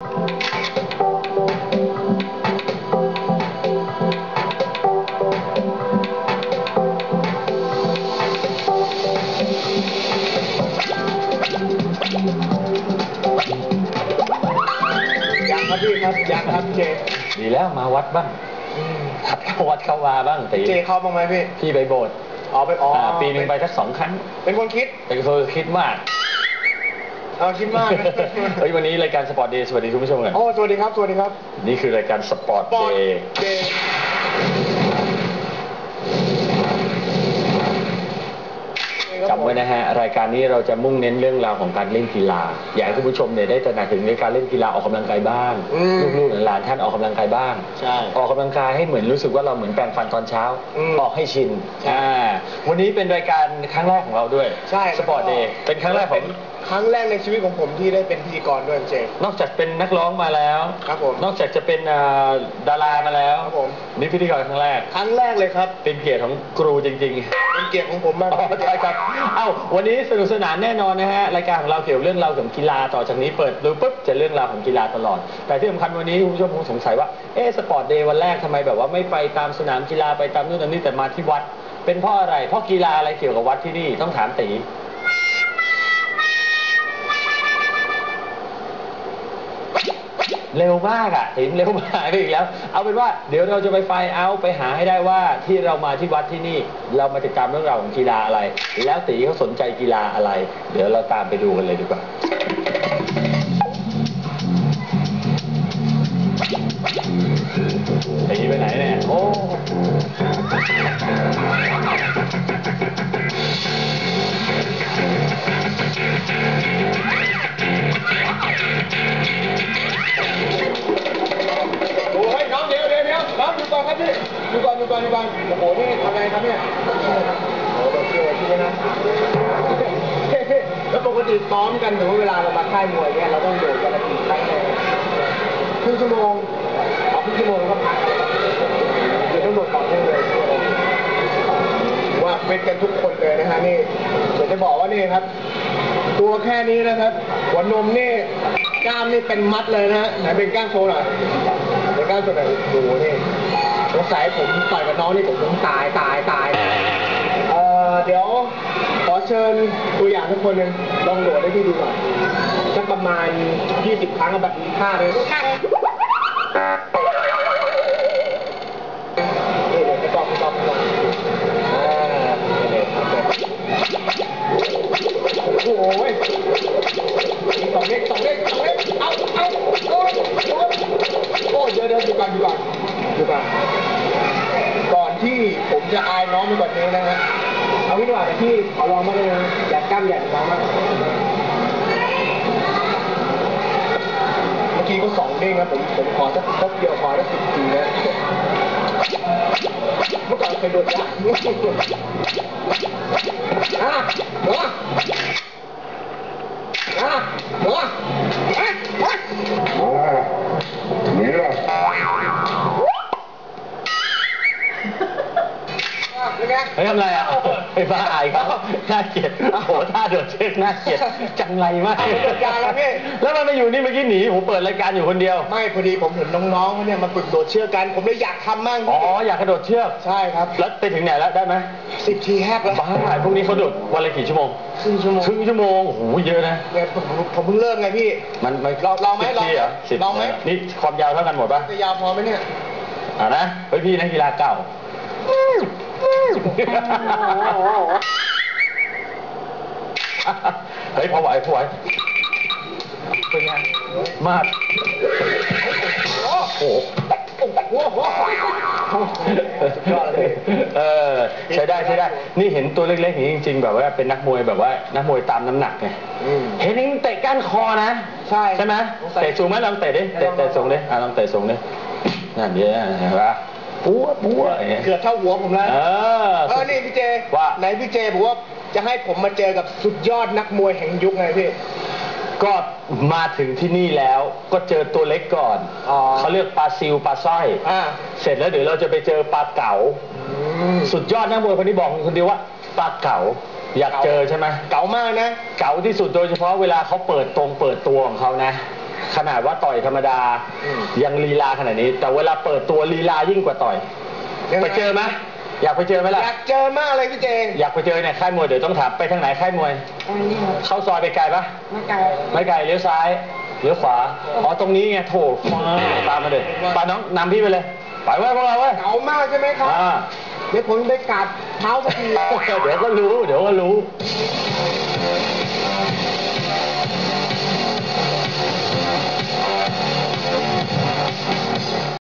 ยังครับพี่ครับยังครับเจดีแล้วมาวัดบ้างอืมหัดเข้าวัดเข้ามาบ้างตีเจเข้าบ้างไหมพี่พี่ไปโบสถ์อ๋อไปอ๋ออ่าปีหนึ่งไปสักสองครั้งเป็นคนคิดเป็นคนคิดมาก เอาคิดมากนะเฮ้ยวันนี้รายการสปอร์ตเดย์สวัสดีคุณผู้ชมกันโอ้สวัสดีครับ สวัสดีครับ นี่คือรายการสปอร์ตปอเดดย์ จจำไว้นะฮะ รายการนี้เราจะมุ่งเน้นเรื่องราวของการเล่นกีฬา อยากให้คุณผู้ชมเนี่ยได้ตระหนักถึงในการเล่นกีฬาออกกำลังกายบ้างอืมลูกๆหลานๆท่านออกกำลังกายบ้าง ใช่ออกกำลังกายให้เหมือนรู้สึกว่าเราเหมือนแปรงฟันตอนเช้าอืมออกให้ชินใช่อ่าวันนี้เป็นรายการครั้งแรกของเราด้วยใช่สปอร์ตเดย์เป็นครั้งแรกของ ครั้งแรกในชีวิตของผมที่ได้เป็นพิธีกรด้วยเจนอกจากเป็นนักร้องมาแล้ว ครับผมนอกจากจะเป็นอ่าดารามาแล้วครับผม นี่พิธีกรครั้งแรก ครั้งแรกเลยครับ เป็นเกียรติของครูจริงๆเป็นเกียรติของผมมากอ๋อใช่ครับเอ้าวันนี้สนุกสนานแน่นอนนะฮะรายการของเราเกี่ยวเรื่องราวเกี่ยวกับกีฬาต่อจากนี้เปิดดูปุ๊บจะเรื่องราวของกีฬาตลอด แต่ที่สำคัญวันนี้คุณผู้ชมคงสงสัยว่าเอ๊สปอร์ตเดย์วันแรกทำไมแบบว่าไม่ไปตามสนามกีฬาไปตามนู่นตามนี่แต่มาที่วัด เป็นเพราะอะไรเพราะกีฬาอะไรเกี่ยวกับวัดที่นี่ต้องถามตี เร็วมากอะถิมเร็วมากไปอีกแล้ว เอาเป็นว่าเดี๋ยวเราจะไปไฟเอาไปหาให้ได้ว่าที่เรามาที่วัดที่นี่ เรามาติดตามเรื่องราวของกีฬาอะไร แล้วตีเขาสนใจกีฬาอะไร เดี๋ยวเราตามไปดูกันเลยดีกว่า อยู่ก่อนอยู่ก่อนอยู่ก่อนโอ้โหนี่ทำอะไรครับเนี่ยโอ้โหเชื่อชื่อนะแล้วปกติซ้อมกันถึงเวลาเรามาค่ายมวยเนี่ยเราต้องโดดกันละกี่ครั้งเลยครึ่งชั่วโมงเอาครึ่งชั่วโมงก็พักเดี๋ยวต้องโดดต่อเนื่องเลยว่าเป็นกันทุกคนเลยนะฮะนี่เดี๋ยวจะบอกว่านี่ครับ ตัวแค่นี้นะครับหัวนมนี่กล้ามนี่เป็นมัดเลยนะฮะไหนเป็นกล้ามโชว์หน่อยเป็นกล้ามโชว์หน่อยโอ้โหนี่ สงสัยผมต่อยกับน้องนี่ผมคงตายตายตาย เอ่อเดี๋ยวขอเชิญตัวอย่างทุกคนหนึ่งลองโหลดให้พี่ดูหน่อยสักประมาณ 20 ครั้งเอาแบบมีท่าเลย ท่าเลย พี่ดีกว่าแต่พี่ขอลองมาเลยนะอยากกล้ามใหญ่ลองมากเมื่อกี้ก็สองเด้งนะผมผมขอสักสักเดียวขอสักสิบทีนะเมื่อก่อนเคยโดนยากอ่ บ้าอายเขาน่าเกลียดโอ้โหท่าโดดเชือกน่าเกลียดจังไรมากจัดการแล้วพี่ แล้วมันมาอยู่นี่เมื่อกี้หนีผมเปิดรายการอยู่คนเดียว ไม่พอดีผมเห็นน้องๆเขาเนี่ยมาฝึกโดดเชือกกัน ผมเลยอยากทำมั่งอ๋ออยากกระโดดเชือก ใช่ครับแล้วไปถึงไหนแล้วได้ไหมสิบทีแฮกแล้วบ้าพวกนี้เขาโดดวันละกี่ชั่วโมงครึ่งชั่วโมงครึ่งชั่วโมงโอ้โหเยอะนะเนี่ยผมผมเพิ่งเริ่มไงพี่ มันมันลองลองไหมสิบลองทีเหรอสิบลองไหมนี่ความยาวเท่ากันหมดปะจะยาวพอไหมเนี่ยอ่านะเฮ้ยพี่นักกีฬาเก่า เฮ้ยพอไหวพอไหวเป็นไงมากโอ้โหโอ้โหสุดยอดเลยพี่เออใช้ได้ใช้ได้ นี่เห็นตัวเล็กๆอย่างนี้จริง ๆ แบบว่าเป็นนักมวยแบบว่านักมวยตามน้ำหนักไงอืมเห็นนี่มันเตะก้านคอนะใช่ใช่ไหมสงสัยเตะสูงไหมลองเตะดิเตะลองเตะสูงดิอะลองเตะสูงดินั่นเดียวเห็นปะ ปัวปัวอย่างเงี้ย เกือบเท่าหัวผมแล้วเออเออนี่พี่เจว่า ไหนพี่เจบอกว่าจะให้ผมมาเจอกับสุดยอดนักมวยแห่งยุคไงพี่ ก็มาถึงที่นี่แล้วก็เจอตัวเล็กก่อนอ๋อ เขาเรียกปลาซิวปลาสร้อย อ่าเสร็จแล้วเดี๋ยวเราจะไปเจอปลาเก๋า สุดยอดนักมวยคนนี้บอกคนเดียวว่าปลาเก๋าอยากเจอใช่ไหมเก๋ามากนะ เก๋าที่สุดโดยเฉพาะเวลาเขาเปิดตรงเปิดตัวของเขานะ ขนาดว่าต่อยธรรมดาอืมยังลีลาขนาดนี้ แต่เวลาเปิดตัวลีลายิ่งกว่าต่อยยังไงไปเจอไหมอยากไปเจอไหมล่ะอยากเจอมากเลยพี่เจงอยากไปเจอเนี่ยค่ายมวยเดี๋ยวต้องถามไปทางไหนค่ายมวยอันนี้ครับเข้าซอยไปไกลปะไม่ไกลไม่ไกลเลี้ยวซ้ายเลี้ยวขวาอ๋อตรงนี้ไงโถฟ้าตามมาเลยไปน้องนำพี่ไปเลยไปเว้ยพวกเราเว้ยเหงามากใช่ไหมครับอ่าเดี๋ยวผมไปกราบเท้าสักทีเดี๋ยวก็รู้ เดี๋ยวก็รู้เ